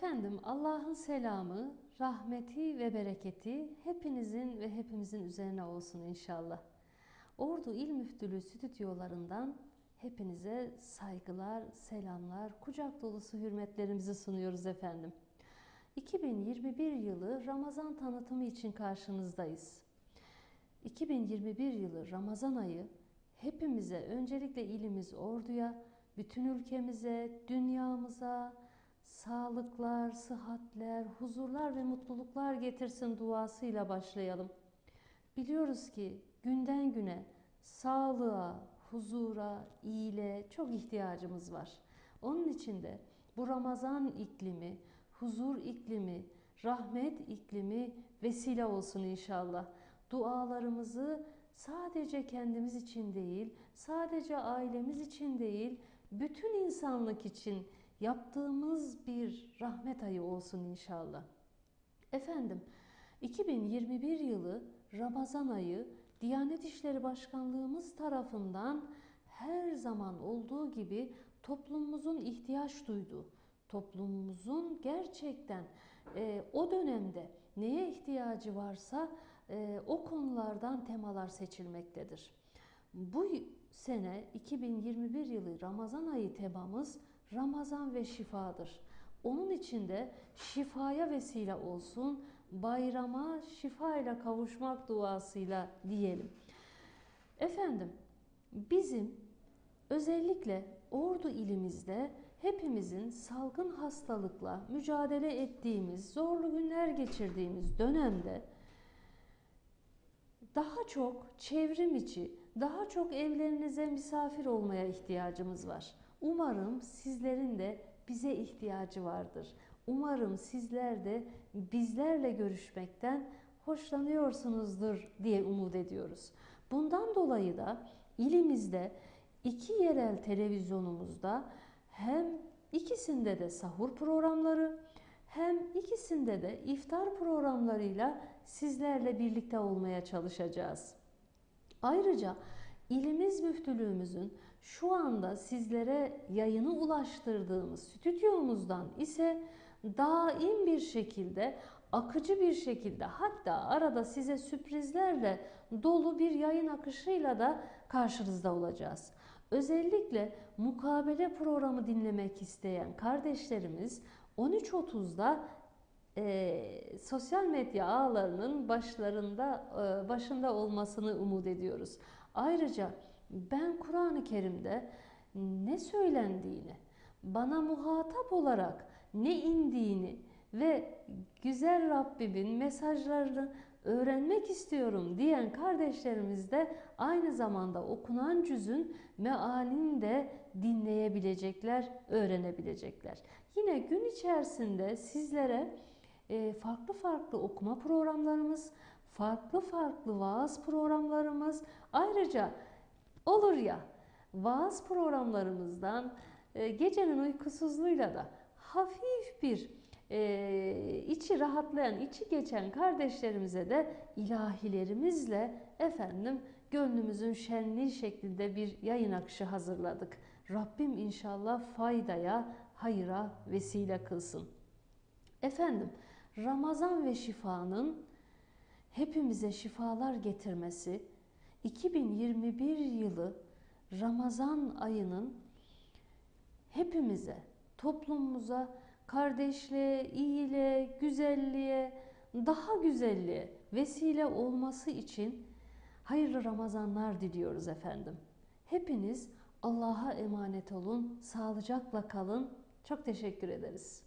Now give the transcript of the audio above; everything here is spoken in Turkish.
Efendim Allah'ın selamı, rahmeti ve bereketi hepinizin ve hepimizin üzerine olsun inşallah. Ordu İl Müftülüğü stüdyolarından hepinize saygılar, selamlar, kucak dolusu hürmetlerimizi sunuyoruz efendim. 2021 yılı Ramazan tanıtımı için karşınızdayız. 2021 yılı Ramazan ayı hepimize öncelikle ilimiz Ordu'ya, bütün ülkemize, dünyamıza, sağlıklar, sıhhatler, huzurlar ve mutluluklar getirsin duasıyla başlayalım. Biliyoruz ki günden güne sağlığa, huzura, iyiliğe çok ihtiyacımız var. Onun için de bu Ramazan iklimi, huzur iklimi, rahmet iklimi vesile olsun inşallah. Dualarımızı sadece kendimiz için değil, sadece ailemiz için değil, bütün insanlık için yaptığımız bir rahmet ayı olsun inşallah. Efendim, 2021 yılı Ramazan ayı Diyanet İşleri Başkanlığımız tarafından her zaman olduğu gibi toplumumuzun ihtiyaç duyduğu, toplumumuzun gerçekten e, o dönemde neye ihtiyacı varsa e, o konulardan temalar seçilmektedir. Bu sene 2021 yılı Ramazan ayı temamız Ramazan ve şifadır. Onun için de şifaya vesile olsun, bayrama şifa ile kavuşmak duasıyla diyelim. Efendim, bizim özellikle Ordu ilimizde hepimizin salgın hastalıkla mücadele ettiğimiz, zorlu günler geçirdiğimiz dönemde daha çok çevrim içi, daha çok evlerinize misafir olmaya ihtiyacımız var. Umarım sizlerin de bize ihtiyacı vardır. Umarım sizler de bizlerle görüşmekten hoşlanıyorsunuzdur diye umut ediyoruz. Bundan dolayı da ilimizde iki yerel televizyonumuzda hem ikisinde de sahur programları hem ikisinde de iftar programlarıyla sizlerle birlikte olmaya çalışacağız. Ayrıca İlimiz Müftülüğümüzün şu anda sizlere yayını ulaştırdığımız stüdyomuzdan ise daim bir şekilde, akıcı bir şekilde hatta arada size sürprizlerle dolu bir yayın akışıyla da karşınızda olacağız. Özellikle mukabele programı dinlemek isteyen kardeşlerimiz 13.30'da e, sosyal medya ağlarının başlarında e, başında olmasını umut ediyoruz. Ayrıca ben Kur'an-ı Kerim'de ne söylendiğini, bana muhatap olarak ne indiğini ve güzel Rabbimin mesajlarını öğrenmek istiyorum diyen kardeşlerimiz de aynı zamanda okunan cüzün mealini de dinleyebilecekler, öğrenebilecekler. Yine gün içerisinde sizlere e, farklı farklı okuma programlarımız, farklı farklı vaaz programlarımız, ayrıca olur ya vaaz programlarımızdan e, gecenin uykusuzluğuyla da hafif bir e, içi rahatlayan, içi geçen kardeşlerimize de ilahilerimizle efendim gönlümüzün şenliği şeklinde bir yayın akışı hazırladık. Rabbim inşallah faydaya, hayıra vesile kılsın. Efendim Ramazan ve şifanın hepimize şifalar getirmesi 2021 yılı Ramazan ayının hepimize, toplumumuza kardeşliğe, iyiliğe, güzelliğe, daha güzelliğe vesile olması için hayırlı Ramazanlar diliyoruz efendim. Hepiniz Allah'a emanet olun, sağlıcakla kalın. Çok teşekkür ederiz.